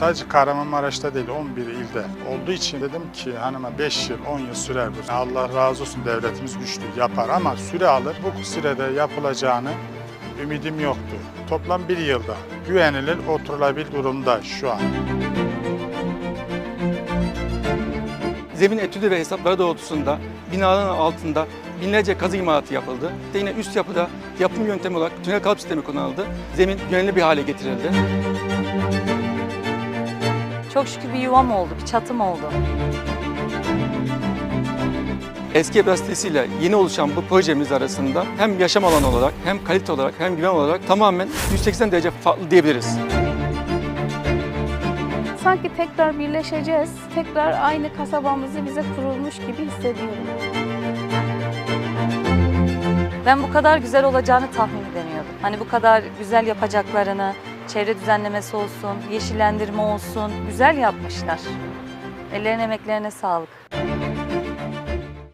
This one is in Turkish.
Sadece Kahramanmaraş'ta değil 11 ilde olduğu için dedim ki hanıma 5 yıl 10 yıl sürer bu. Allah razı olsun devletimiz güçlü yapar ama süre alır. Bu sürede yapılacağını ümidim yoktu. Toplam bir yılda güvenilir oturulabilir durumda şu an. Zemin etüdü ve hesapları doğrultusunda binaların altında binlerce kazı imalatı yapıldı. İşte yine üst yapıda yapım yöntemi olarak tünel kalıp sistemi kullanıldı. Zemin güvenli bir hale getirildi. Çok şükür bir yuvam oldu, bir çatım oldu. Eski sitesiyle yeni oluşan bu projemiz arasında hem yaşam alanı olarak hem kalite olarak hem güven olarak tamamen 180 derece farklı diyebiliriz. Sanki tekrar birleşeceğiz, tekrar aynı kasabamızı bize kurulmuş gibi hissediyorum. Ben bu kadar güzel olacağını tahmin edemiyordum. Hani bu kadar güzel yapacaklarını, çevre düzenlemesi olsun, yeşillendirme olsun, güzel yapmışlar. Ellerine emeklerine sağlık.